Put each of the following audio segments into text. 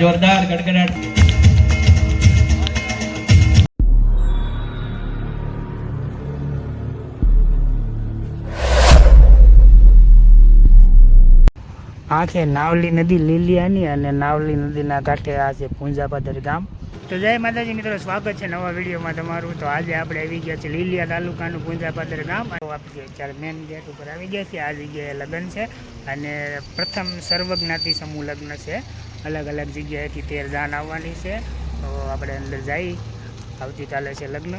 જોરદાર ગડગડાટ. આ છે નાવલી નદી લીલિયાની અને નાવલી નદીના કાંઠે આ છે પૂંજાભાદર ગામ. તો જય માતાજી મિત્રો સ્વાગત છે નવા વિડીયોમાં તમારું. તો આજે આપણે આવી ગયા છે લીલિયા તાલુકાનું પૂંજાપાદર ગામ. આપણે અત્યારે મેન ગેટ ઉપર આવી ગયા છીએ. આ જગ્યાએ લગ્ન છે અને પ્રથમ સર્વજ્ઞાતિ સમૂહ લગ્ન છે. અલગ અલગ જગ્યાએથી તેર આવવાની છે. તો આપણે અંદર જઈ આવતીકાલે છે લગ્ન.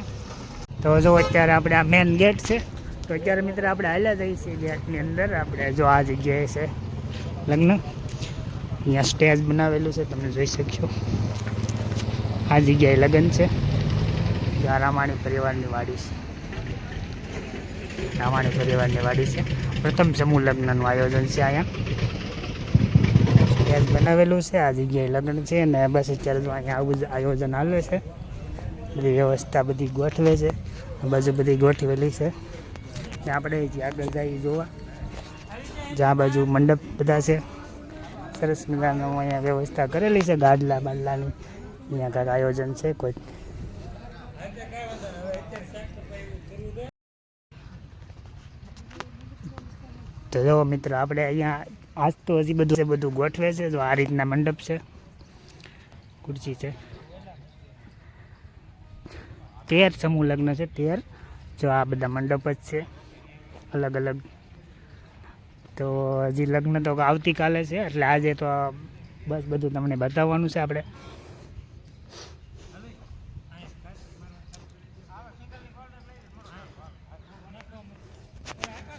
તો જો અત્યારે આપણે આ મેન ગેટ છે, તો અત્યારે મિત્ર આપણે હાલ્યા જઈએ છીએ ગેટની અંદર. આપણે જો આ જગ્યાએ છે લગ્ન. અહીંયા સ્ટેજ બનાવેલું છે, તમે જોઈ શકશો. આ જગ્યાએ લગ્ન છે. જ્યાં રામાણી પરિવારની વાડી છે. રામાણી પરિવારની વાડી છે. પ્રથમ સમૂહ લગ્નનું આયોજન છે અહીંયા. સ્ટેજ બનાવેલું છે. આ જગ્યાએ લગ્ન છે અને બસ અત્યારે અહીંયા આવું આયોજન હાલે છે. બધી વ્યવસ્થા બધી ગોઠવે છે. બાજુ બધી ગોઠવેલી છે. ને આપણે જે આગળ જઈએ જોવા. જ્યાં બાજુ મંડપ બધા છે. સરસ મજાનું અહીંયા વ્યવસ્થા કરેલી છે. ગાડલા બાડલાની અહીંયા કાંઈક આયોજન છે કોઈ. તો જો મિત્ર, આપણે અહીંયા આજ તો હજી બધું છે, બધું ગોઠવે છે, જો આ રીતના મંડપ છે, ખુરશી છે. તેર સમૂહ લગ્ન છે, તેર. જો આ બધા મંડપ જ છે, અલગ અલગ. તો હજી લગ્ન તો આવતીકાલે છે, એટલે આજે તો બસ બધું તમને બતાવવાનું છે આપણે.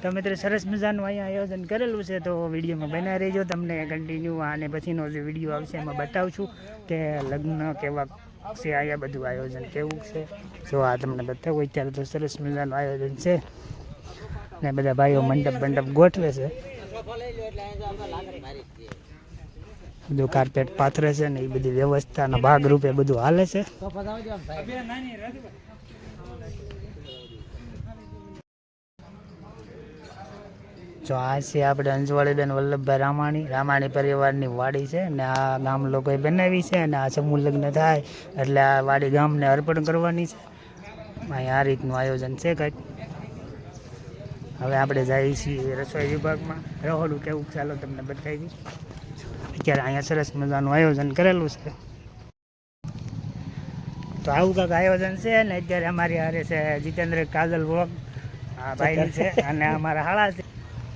તો મિત્રો સરસ મજાનું અહીંયા આયોજન કરેલું છે, તો વિડીયોમાં બના રહેજો. તમને કન્ટિન્યુ અને પછીનો જે વીડિયો આવશે એમાં બતાવું છું કે લગ્ન કેવા છે અહીંયા બધું આયોજન કેવું છે. જો આ તમને બતાવું, અત્યારે તો સરસ મજાનું આયોજન છે. ને બધા ભાઈઓ મંડપ મંડપ ગોઠવે છે. બધું કાર્પેટ પાથરે છે ને એ બધી વ્યવસ્થાના ભાગરૂપે બધું હાલે છે. જો આ છે આપણે અંજવાળીબેન વલ્લભભાઈ રામાણી. રામાણી પરિવારની વાડી છે ને આ ગામ લોકોએ બનાવી છે અને આ સમૂહ લગ્ન થાય એટલે આ વાડી ગામને અર્પણ કરવાની છે. અહીં આ રીતનું આયોજન છે કંઈક. હવે આપણે જઈએ છીએ રસોઈ વિભાગમાં. રહોડું કેવું ચાલો તમને બતાવી અત્યારે અહીંયા સરસ મજાનું આયોજન કરેલું છે. તો આવું કાંઈક આયોજન છે ને અત્યારે અમારી હારે છે જીતેન્દ્ર કાજલ વ્લોગ આ ભાઈ છે અને અમારા હાળા છે.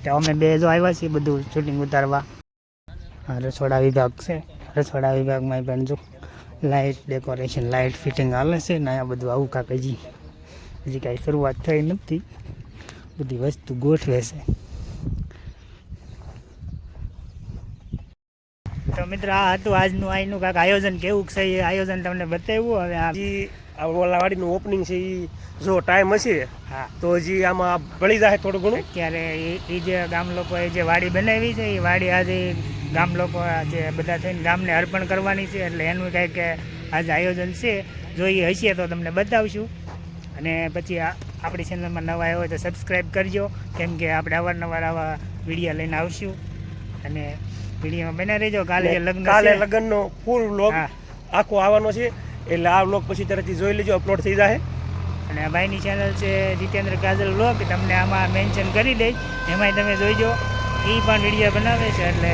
તો અમે બે જો આવ્યા છીએ બધું શૂટિંગ ઉતારવા. રસોડા વિભાગ છે. રસોડા વિભાગમાં પણ જો લાઇટ ડેકોરેશન લાઇટ ફિટિંગ હાલે છે ને આ બધું આવું કાંક હજી હજી કાંઈ શરૂઆત થઈ નથી. બધી વસ્તુ ગોઠવે છે. તો મિત્ર, આ હતું આજનું આઈનું કાંક આયોજન. કેવું છે આયોજન તમને બતાવ્યું? હવે આ આ ઓલાવાડીનું ઓપનિંગ છે એ જો ટાઈમ હશે હા. તો હજી આમાં ભળી જાય થોડું ઘણું. અત્યારે એ- જે ગામ લોકોએ જે વાડી બનાવી છે એ વાડી આજે ગામ લોકો જે બધા થઈને ગામને અર્પણ કરવાની છે એટલે એનું કંઈક આજે આયોજન છે. જો એ હશે તો તમને બતાવશું. અને પછી આપણી ચેનલમાં નવા આવ્યા હોય તો સબસ્ક્રાઈબ કરજો કેમ કે આપણે અવારનવાર આવા વીડિયો લઈને આવશું. અને વિડીયોમાં બના રહેજો. કાલે લગ્ન કાલે લગ્નનો ફૂલ લોગ આખો આવવાનો છે. એટલે આ વ્લોગ પછી તરતથી જોઈ લેજો અપલોડ થઈ જાય અને ભાઈની ચેનલ છે જીતેન્દ્ર કાજલ વ્લોગ તમને આમાં મેન્શન કરી દઈશ. એમાંય તમે જોઈજો. એ પણ વીડિયો બનાવે છે એટલે.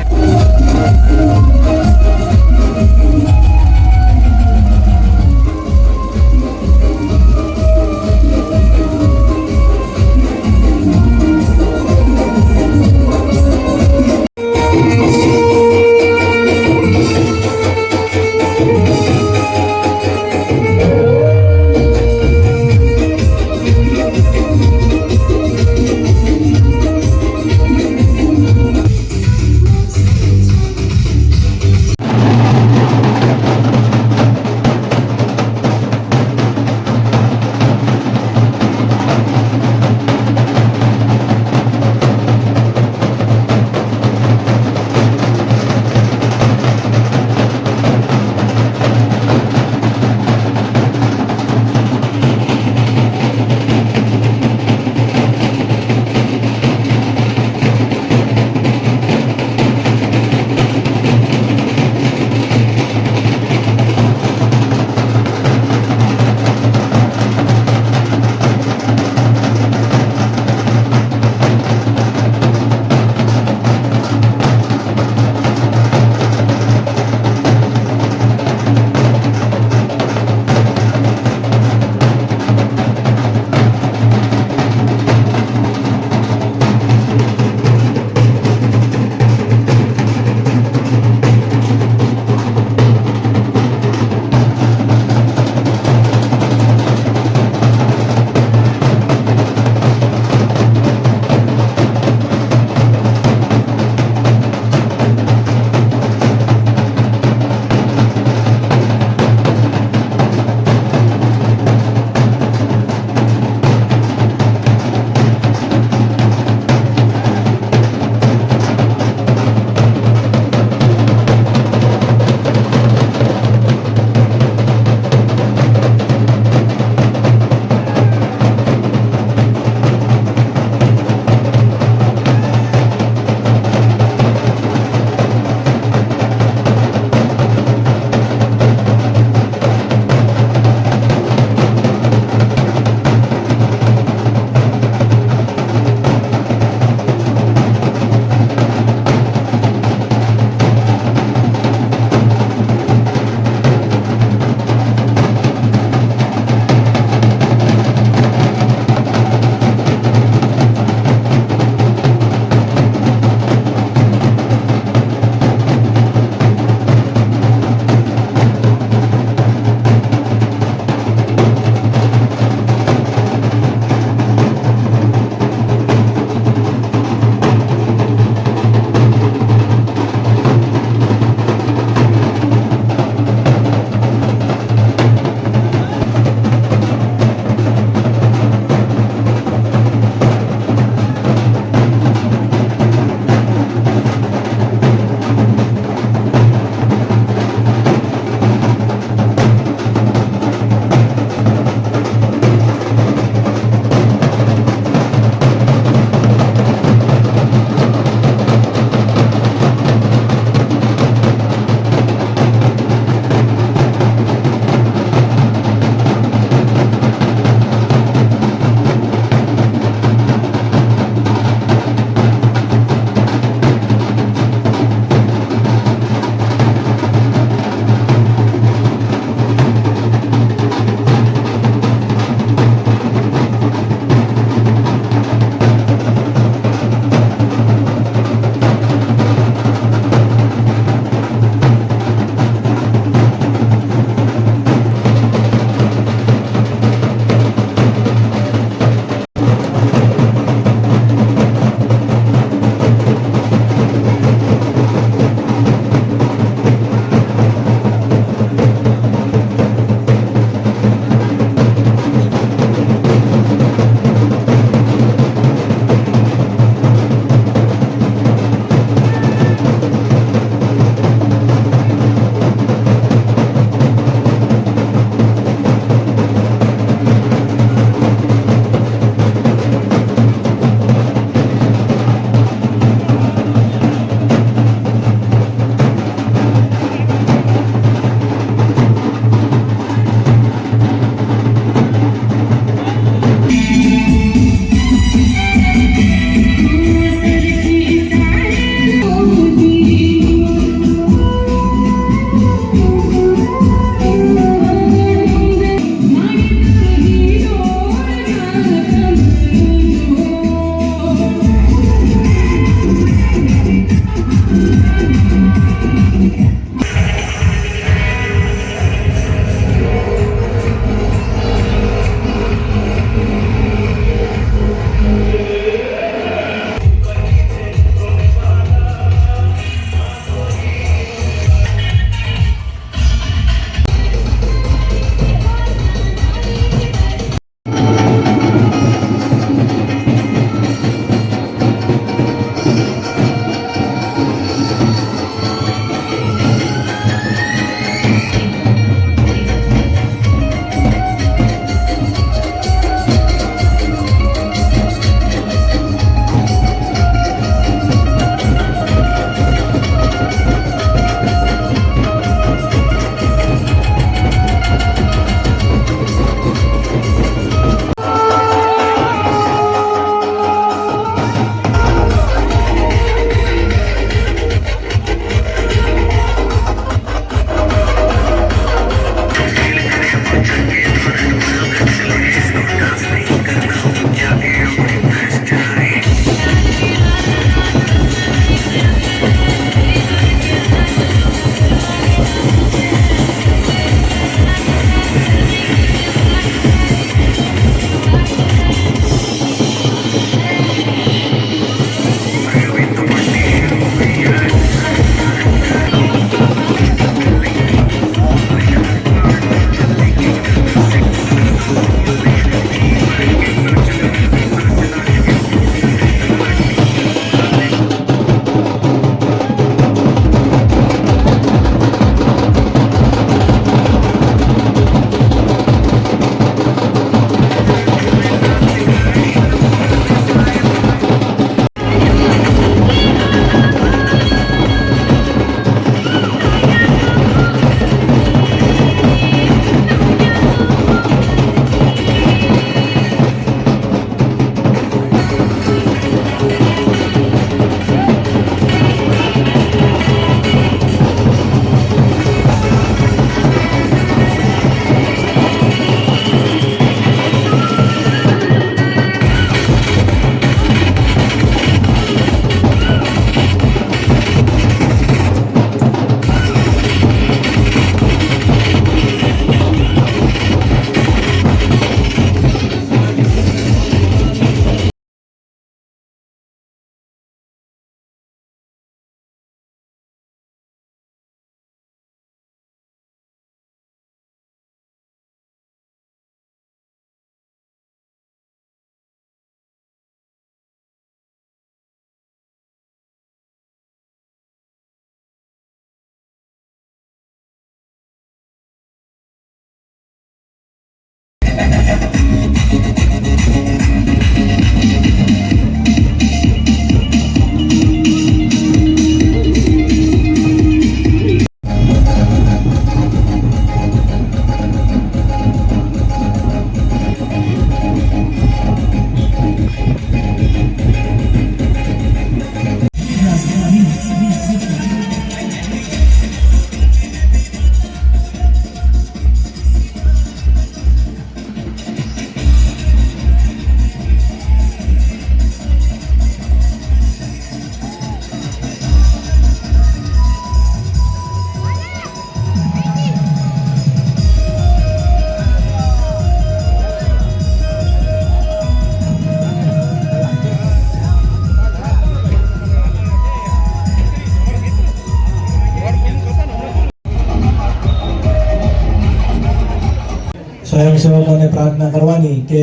સ્વયંસેવકોને પ્રાર્થના કરવાની કે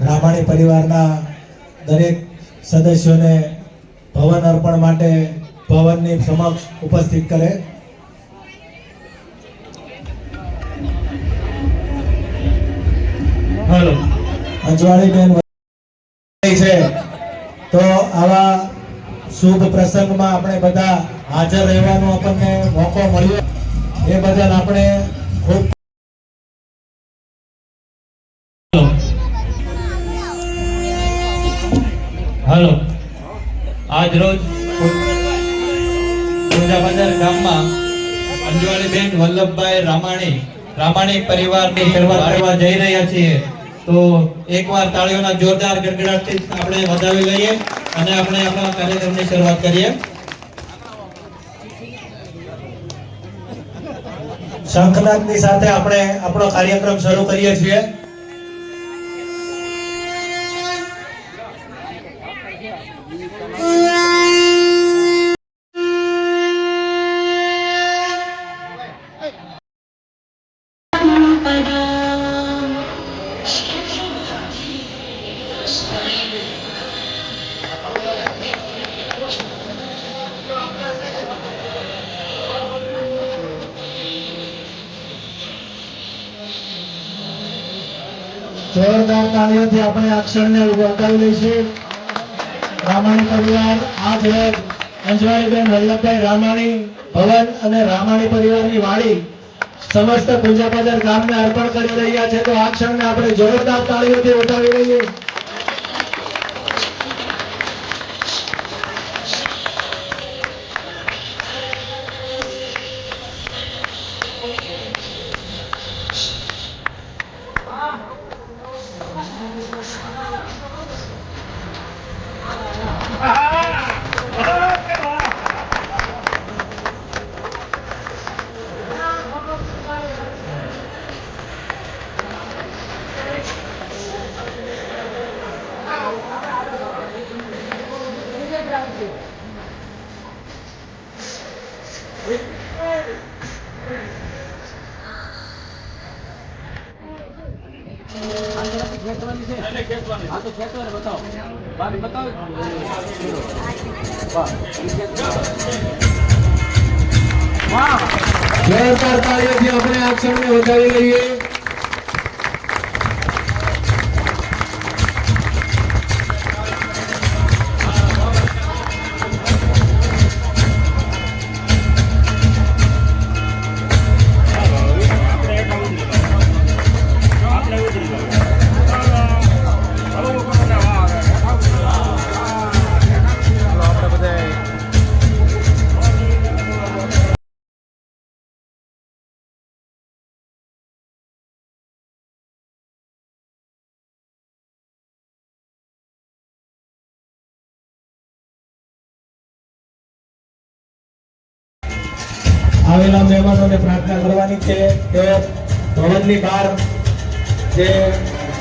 રામાણી પરિવારના દરેક સદસ્યોને ભવન અર્પણ માટે ભવનની સમક્ષ ઉપસ્થિત કરે. હલો. અંજવાળીબેન છે. તો આવા શુભ પ્રસંગમાં આપણે બધા હાજર રહેવાનો આપણને મોકો મળ્યો. એ બદલ આપણે ખૂબ હલો. આજ રોજ બજાર ગામમાં અંજવાળીબેન વલ્લભભાઈ રામાણી રામાણી પરિવારની શરૂઆત કરવા જઈ રહ્યા છીએ. તો એકવાર તાળીઓના જોરદાર ગડગડાટથી આપણે વધાવી લઈએ અને આપણે આપણા કાર્યક્રમની શરૂઆત કરીએ. શંખનાદની સાથે આપણે આપણો કાર્યક્રમ શરૂ કરીએ છીએ. આપણે આ ક્ષણને વધાવી લઈશું રામાણી પરિવાર આ રોજ અંજવાણીબેન વલ્લભભાઈ રામાણી ભવન અને રામાણી પરિવારની વાડી સમસ્ત પૂંજાપદર ગામને અર્પણ કરી રહ્યા છે. તો આ ક્ષણને આપણે જોરદાર તાળીઓથી ઉઠાવી લઈએ. તાળીઓથી સૌને વધાવી લઈએ. તેઓ ભવનની બહાર જે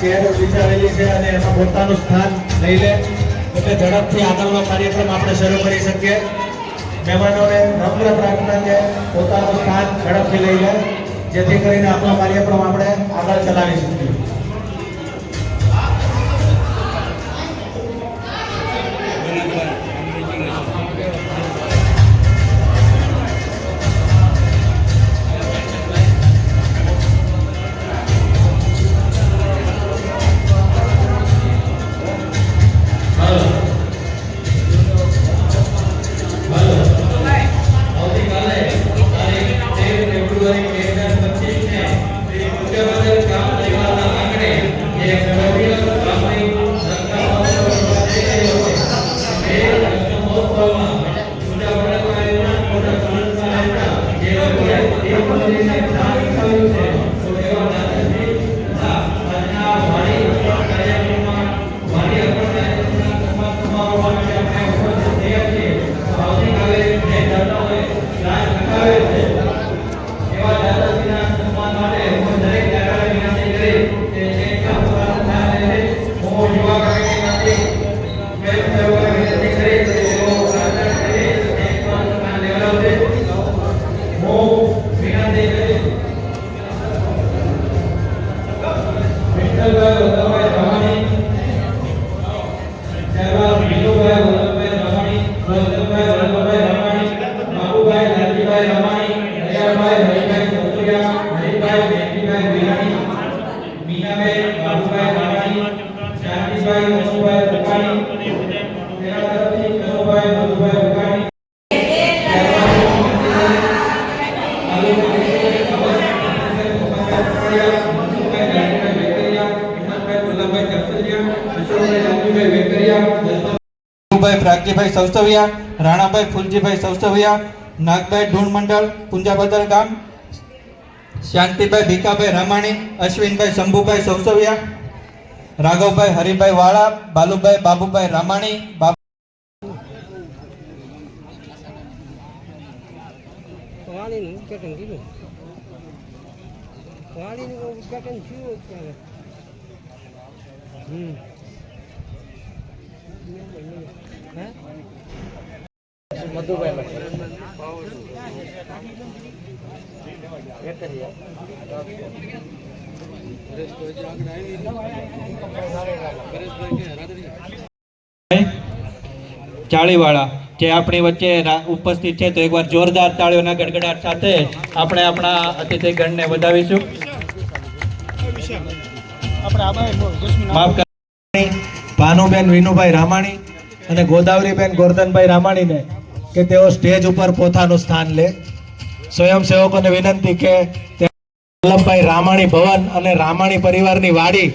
ચેર વિચારેલી છે અને એમાં પોતાનું સ્થાન લઈ લે. એટલે ઝડપથી આગળનો કાર્યક્રમ આપણે શરૂ કરી શકીએ. મહેમાનોને નમ્ર પ્રાર્થના છે, પોતાનું સ્થાન ઝડપથી લઈ લે. જેથી કરીને આપણો કાર્યક્રમ આપણે આગળ ચલાવી શકીએ. પ્રાગજીભાઈ સૌસવિયા રાણાભાઈ ફૂલજીભાઈ સૌસવિયા નાગભાઈ ઢૂંઢ મંડળ પુંજાબદર ગામ, શાંતિભાઈ ભીખાભાઈ રામાણી, અશ્વિનભાઈ શંભુભાઈ સૌસવિયા રાઘવભાઈ હરિભાઈ વાળા, બાલુભાઈ બાબુભાઈ રામાણી, બાબુ ઉદઘાટન થયું હમ. હે ચાળીવાળા જે આપણી વચ્ચે ઉપસ્થિત છે તો એકવાર જોરદાર તાળીઓના ગડગડાટ સાથે આપણે આપણા અતિથિગણને વધાવીશું. માફ ભાનુબેન વિનુભાઈ રામાણી અને ગોદાવરીબેન ગોરધનભાઈ રામાણીને કે તેઓ સ્ટેજ ઉપર પોતાનું સ્થાન લે. સ્વયંસેવકોને વિનંતી કે વલ્લભભાઈ રામાણી ભવન અને રામાણી પરિવારની વાડી,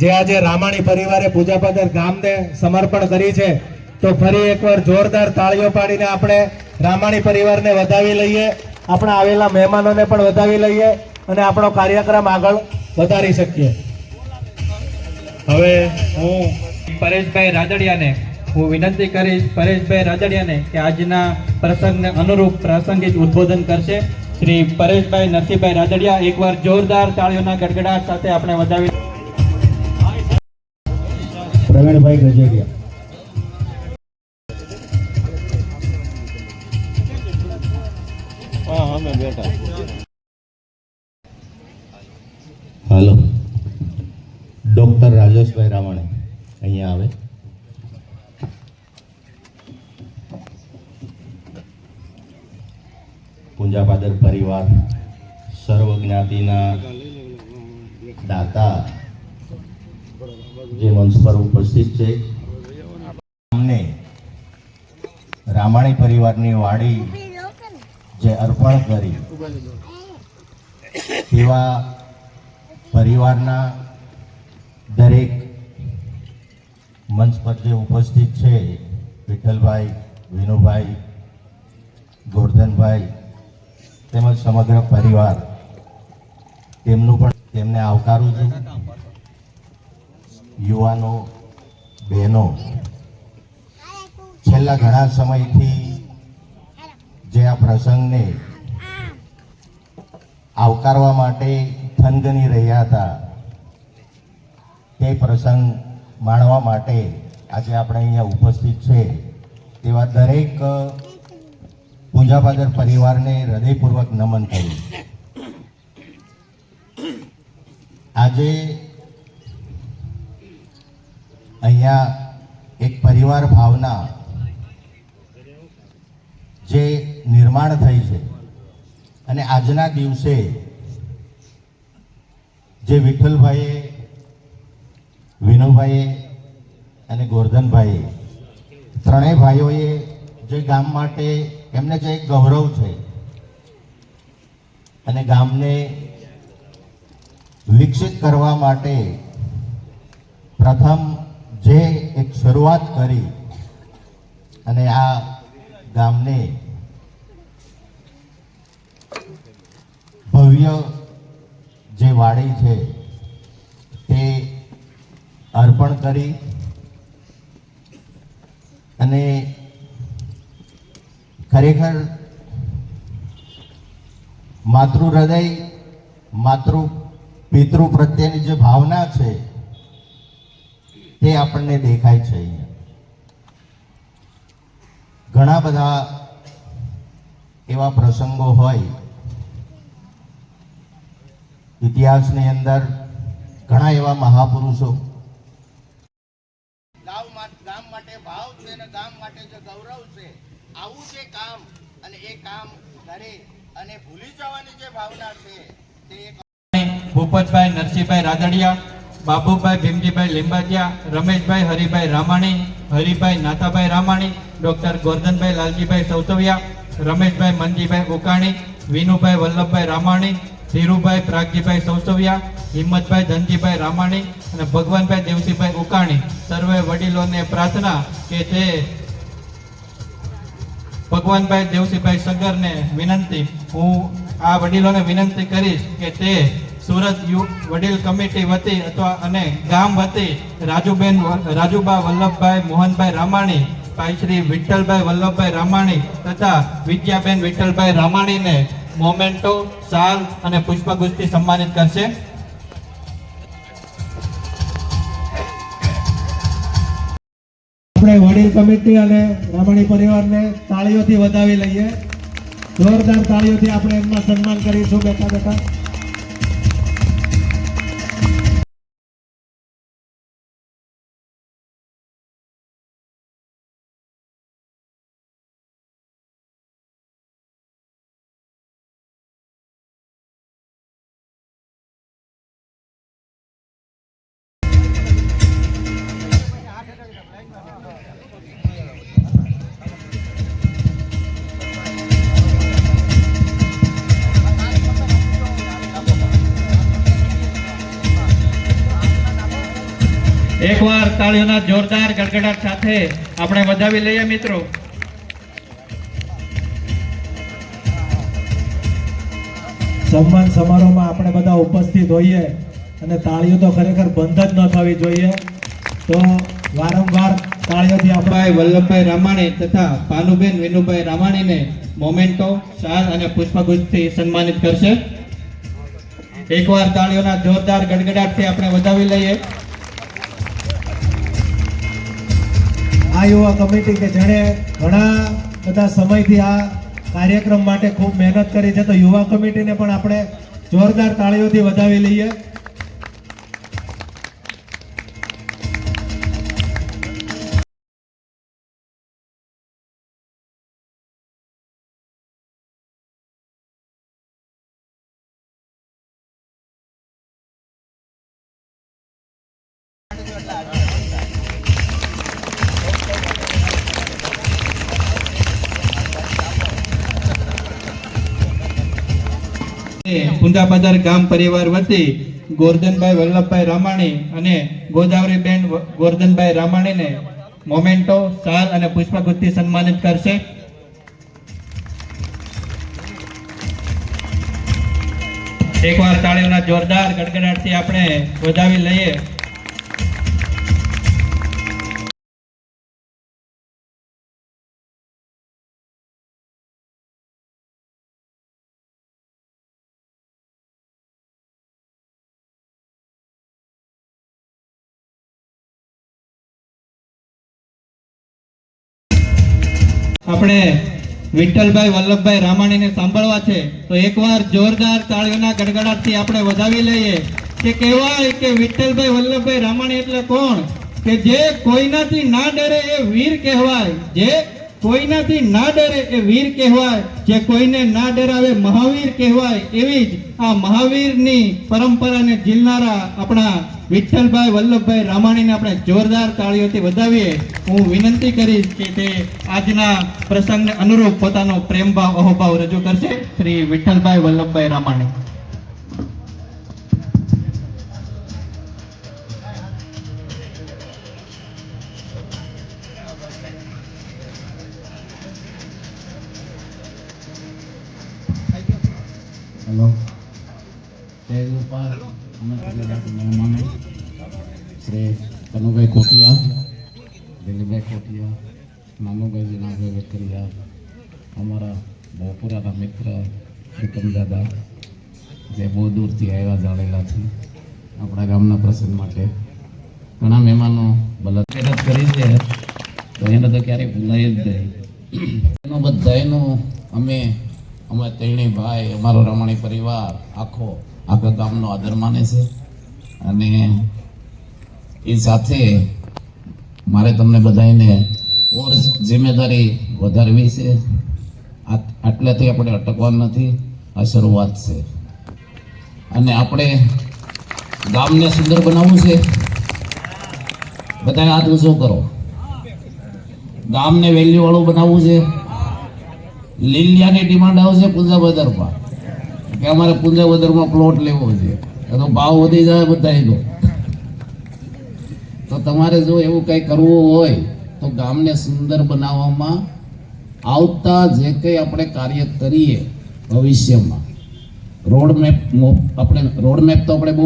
જે આજે રામાણી પરિવારે પૂજાપદર ગામને સમર્પણ કરી છે, તો ફરી એકવાર જોરદાર તાળીઓ પાડીને આપણે રામાણી પરિવારને વધાવી લઈએ, આપણા આવેલા મહેમાનોને પણ વધાવી લઈએ અને આપણો કાર્યક્રમ આગળ વધારી શકીએ. હવે હું પરેશભાઈ રાદડિયાને હું વિનંતી કરીશ પરેશભાઈ રાદડિયાને કે આજના પ્રસંગને અનુરૂપ પ્રાસંગિક ઉદ્બોધન કરશે. શ્રી પરેશભાઈ નરસિંહભાઈ રાદડિયા એકવાર જોરદાર તાળીઓના ગડગડાટ સાથે આપણે વધાવી પ્રવીણભાઈ ગજેરિયા હાલો. ડૉક્ટર રાજેશભાઈ રાવણે અહીંયા આવે. પૂંજાપાદર પરિવાર સર્વ જ્ઞાતિના દાતા, જે મંચ પર ઉપસ્થિત છે. અમને રામાણી પરિવારની વાડી જે અર્પણ કરી, તેવા પરિવારના દરેક મંચ પર જે ઉપસ્થિત છે, વિઠ્ઠલભાઈ, વિનુભાઈ, ગોરધનભાઈ તેમજ સમગ્ર પરિવાર તેમનું પણ તેમને આવકારું છું. યુવાનો, બહેનો, છેલ્લા ઘણા સમયથી જે આ પ્રસંગને આવકારવા માટે થનગની રહ્યા હતા, તે પ્રસંગ માણવા માટે આજે આપણે અહીંયા ઉપસ્થિત છે. તેવા દરેક પૂંજાપાદર પરિવારને હૃદયપૂર્વક નમન કર્યું. આજે અહીંયા એક પરિવાર ભાવના જે નિર્માણ થઈ છે. અને આજના દિવસે જે વિઠ્ઠલભાઈએ, વિનુભાઈએ અને ગોરધનભાઈએ ત્રણેય ભાઈઓએ જે ગામ માટે એમને જે એક ગૌરવ છે અને ગામને વિકસિત કરવા માટે પ્રથમ જે એક શરૂઆત કરી અને આ ગામને ભવ્ય જે વાડી છે તે અર્પણ કરી અને ખરેખર માતૃ હૃદય માતૃ, પિતૃ પ્રત્યેની જે ભાવના છે, તે આપણને દેખાય છે ઘણા બધા એવા પ્રસંગો હોય, ઇતિહાસની અંદર ઘણા એવા મહાપુરુષો. ગામ માટે ભાવ છે અને ગામ માટે જે ગૌરવ છે આવું જે કામ અને એ કામ કરે અને ભૂલી જવાની જે ભાવના છે, તે ભૂપતભાઈ, નરસિંહભાઈ રાદડિયા, બાબુભાઈ ભીમજીભાઈ લીંબાજીયા, રમેશભાઈ, હરિભાઈ રામાણી, હરિભાઈ નાથાભાઈ રામાણી, ડોક્ટર ગોરધનભાઈ લાલજીભાઈ સૌસવિયા રમેશભાઈ મનજીભાઈ ઉકાણી, વિનુભાઈ વલ્લભભાઈ રામાણી, ધીરુભાઈ પ્રાગજીભાઈ સૌસવિયા, હિંમતભાઈ ધનજીભાઈ રામાણી અને ભગવાનભાઈ દેવસીભાઈ ઉકાણી. સર્વે વડીલોને પ્રાર્થના કે તે ભગવાનભાઈ દેવસીભાઈ સગરને વિનંતી, હું આ વડીલોને વિનંતી કરીશ કે તે સુરત વડીલ કમિટી વતી અથવા અને ગામ વતી રાજુબેન રાજુબા વલ્લભભાઈ, મોહનભાઈ રામાણી, ભાઈ શ્રી વિઠ્ઠલભાઈ વલ્લભભાઈ રામાણી તથા વિદ્યાબેન વિઠ્ઠલભાઈ રામાણીને મોમેન્ટો શાલ અને પુષ્પગુસ્તી સન્માનિત કરશે. આપણે વડીલ કમિટી અને રમણી પરિવારને તાળીઓથી વધાવી લઈએ. જોરદાર તાળીઓથી આપણે એમના સન્માન કરીશું બેઠા બેઠા. તાળીઓના જોરદાર ગડગડાટ સાથે આપણે વધાવી લઈએ મિત્રો. સન્માન સમારોહમાં આપણે બધા ઉપસ્થિત હોઈએ અને તાળીઓ તો ખરેખર બંધ જ ન થવી જોઈએ. તો વારંવાર તાળીઓથી આપણા ભાઈ વલ્લભભાઈ રામાણી તથા ભાનુબેન વિનુભાઈ રામાણીને મોમેન્ટો શાલ અને પુષ્પગુચ્છથી સન્માનિત કરશે. એકવાર તાળીઓના જોરદાર ગડગડાટથી આપણે વધાવી લઈએ. આ યુવા કમિટી કે જેણે ઘણા બધા સમયથી આ કાર્યક્રમ માટે ખૂબ મહેનત કરી છે, તો યુવા કમિટીને પણ આપણે જોરદાર તાળીઓથી વધાવી લઈએ. પુંજાપદર ગામ પરિવાર વતી ગોરધનભાઈ વલ્લભભાઈ રામાણી અને ગોદાવરીબેન ગોરધનભાઈ રામાણીને મોમેન્ટો, સાલ અને પુષ્પગુચ્છથી સન્માનિત કરશે. એકવાર તાળીઓના જોરદાર ગડગડાટથી આપણે વધાવી લઈએ. આપણે વિઠ્ઠલભાઈ વલ્લભભાઈ રામાણીને સાંભળવા છે, તો એકવાર જોરદાર તાળીઓના ગડગડાટથી આપણે વધાવી લઈએ કે કહેવાય કે વિઠ્ઠલભાઈ વલ્લભભાઈ રામાણી એટલે કોણ? કે જે કોઈનાથી ના ડરે એ વીર કહેવાય, જે કોઈનાથી ના ડરે એ વીર કહેવાય, જે કોઈને ના ડરાવે મહાવીર કહેવાય, એવી જ આ મહાવીરની પરંપરાને જીલનારા આપણા વિઠ્ઠલભાઈ વલ્લભભાઈ રામાણીને આપણે જોરદાર તાળીઓથી વધાવીએ. હું વિનંતી કરીશ કે તે આજના પ્રસંગને અનુરૂપ પોતાનો પ્રેમભાવ અહોભાવ રજૂ કરશે. શ્રી વિઠ્ઠલભાઈ વલ્લભભાઈ રામાણી. મહેમાનો શ્રી કનુભાઈ કોટિયા દિલીપભાઈ કોટિયા મામુભાઈ જીનાભાઈ વેકરિયા અમારા બહુ પુરાના મિત્ર વિક્રમ દાદા જે બહુ દૂરથી આવ્યા જાણેલા છે આપણા ગામના પ્રસંગ માટે ઘણા મહેમાનો ભલે મહેનત કરી છે તો એને તો ક્યારેય ભૂલાય જ નહીં એનો બધાયનું અમે અમે ત્રણેય ભાઈ અમારો રમણી પરિવાર આખો આખા ગામનો આદર માને છે. અને એ સાથે મારે તમને બધાને ઓર જિમ્મેદારી વધારવી છે. આટલેથી આપણે અટકવાનું નથી. આ શરૂઆત છે. અને આપણે ગામને સુંદર બનાવવું છે. બધાને હાથ ઊંચો કરો. ગામને વેલ્યુ વાળું બનાવવું છે. લીલિયાની ડિમાન્ડ આવશે પૂજા બજારમાં. કે અમારે પુંજાવદરમાં પ્લોટ લેવો છે. તો ભાવ વધી જાય બધાયનો તો. તમારે જો એવું કંઈ કરવું હોય, તો ગામને સુંદર બનાવવામાં આવતા જે કંઈ આપણે કાર્ય કરીએ ભવિષ્યમાં. રોડ મેપ આપણે રોડ મેપ તો આપણે બહુ